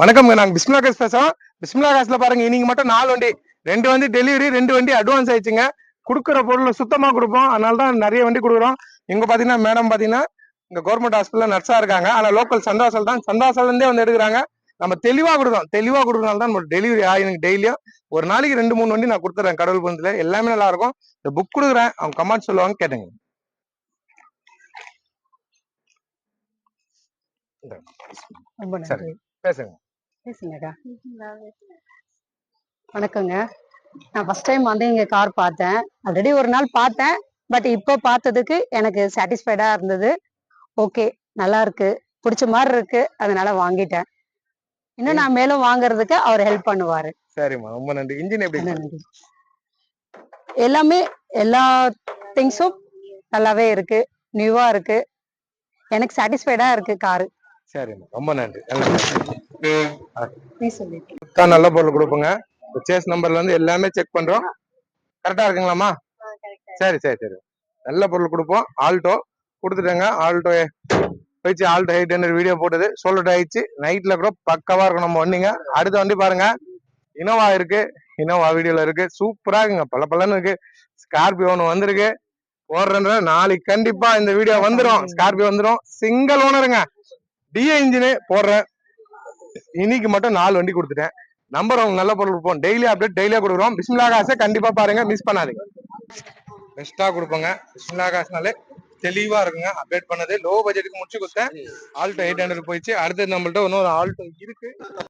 வணக்கம்ங்க நாங்க பிஸ்மிலா காஸ் பேசுறோம். பிஸ்மிலா காஸ்ல பாருங்க இன்னைக்கு மட்டும் நாலு வண்டி. ரெண்டு வண்டி டெலிவரி ரெண்டு வண்டி அட்வான்ஸ் ஆயிடுச்சுங்க. கொடுக்குற பொருள் சுத்தமா கொடுப்போம். அதனால தான் நிறைய வண்டி கொடுக்குறோம். இங்க பாத்தீங்கன்னா மேடம் பாத்தீங்கன்னா இங்க கவர்மெண்ட் ஹாஸ்பிட்டல்ல நர்ஸா இருக்காங்க. ஆனா லோக்கல் சந்தாசல் தான். சந்தாசல் இருந்தே வந்து எடுக்கிறாங்க. நம்ம தெளிவா கொடுக்குறோம். தெளிவா கொடுக்கறனால தான் நம்ம டெலிவரி ஆகி டெய்லியும் ஒரு நாளைக்கு ரெண்டு மூணு வண்டி நான் கொடுத்துறேன் கடவுள் பந்தத்துல எல்லாமே நல்லா இருக்கும். இந்த புக் கொடுக்குறேன். அவங்க கமெண்ட் சொல்லுவாங்க கேட்டுங்க. பேசுங்க. பேசுங்கக்கா. வணக்கங்க. நான் ஃபர்ஸ்ட் டைம் வந்து இங்க கார் பார்த்தேன். ஆல்ரெடி ஒரு நாள் பார்த்தேன். பட் இப்போ பார்த்ததுக்கு எனக்கு சாட்டிஸ்ஃபைடா இருந்தது. ஓகே நல்லா இருக்கு. பிடிச்ச மாதிரி இருக்கு. அதனால வாங்கிட்டேன். இன்னும் நான் மேலும் வாங்குறதுக்கு அவர் ஹெல்ப் பண்ணுவாரு. சரிம்மா. ரொம்ப நன்றி. இன்ஜின் எப்படி இருக்கு? நன்றி. எல்லாமே எல்லா திங்ஸும் நல்லாவே இருக்கு. நியூவா இருக்கு. எனக்கு சாட்டிஸ்ஃபைடா இருக்கு காரு சரிம்மா. ரொம்ப நன்றி. தான் நல்ல பொருள் கொடுப்போங்க. சேஸ் நம்பர்ல இருந்து எல்லாமே செக் பண்றோம். கரெக்டா இருக்குங்களாம்மா? சரி சரி சரி. நல்ல பொருள் கொடுப்போம். ஆல்டோ கொடுத்துட்டேங்க. ஆல்டோ போயிடுச்சு. ஆல்டோ எயிட் ஹண்ட்ரட் வீடியோ போட்டது. சோல்ட் ஆயிடுச்சு. நைட்ல கூட பக்கவா இருக்கும் நம்ம வண்டிங்க. அடுத்த வண்டி பாருங்க. இனோவா இருக்கு. இனோவா வீடியோல இருக்கு. சூப்பரா இருக்குங்க. பல பலன்னு இருக்கு. ஸ்கார்பியோ ஒன்று வந்திருக்கு. போடுறேன்ற நாளைக்கு கண்டிப்பா இந்த வீடியோ வந்துரும். ஸ்கார்பியோ வந்துரும். சிங்கிள் ஓனருங்க டிஏ இன்ஜினு போடுறேன். இன்னைக்கு மட்டும் நாலு வண்டி கொடுத்துட்டேன். நம்பர் அவங்க நல்ல பொருள் கொடுப்போம். டெய்லி அப்டேட் டெய்லியா கொடுக்குறோம். பிஸ்மிலா காசை கண்டிப்பா பாருங்க. மிஸ் பண்ணாதீங்க. பெஸ்டா கொடுப்போங்க. பிஸ்மிலா காசுனாலே தெளிவா இருக்குங்க. அப்டேட் பண்ணது. லோ பட்ஜெட்டுக்கு முடிச்சு கொடுத்தேன். ஆல்டோ எயிட் ஹண்ட்ரட் போயிடுச்சு. அடுத்தது நம்மள்ட்ட இன்னொரு ஆல்டோ இருக்கு.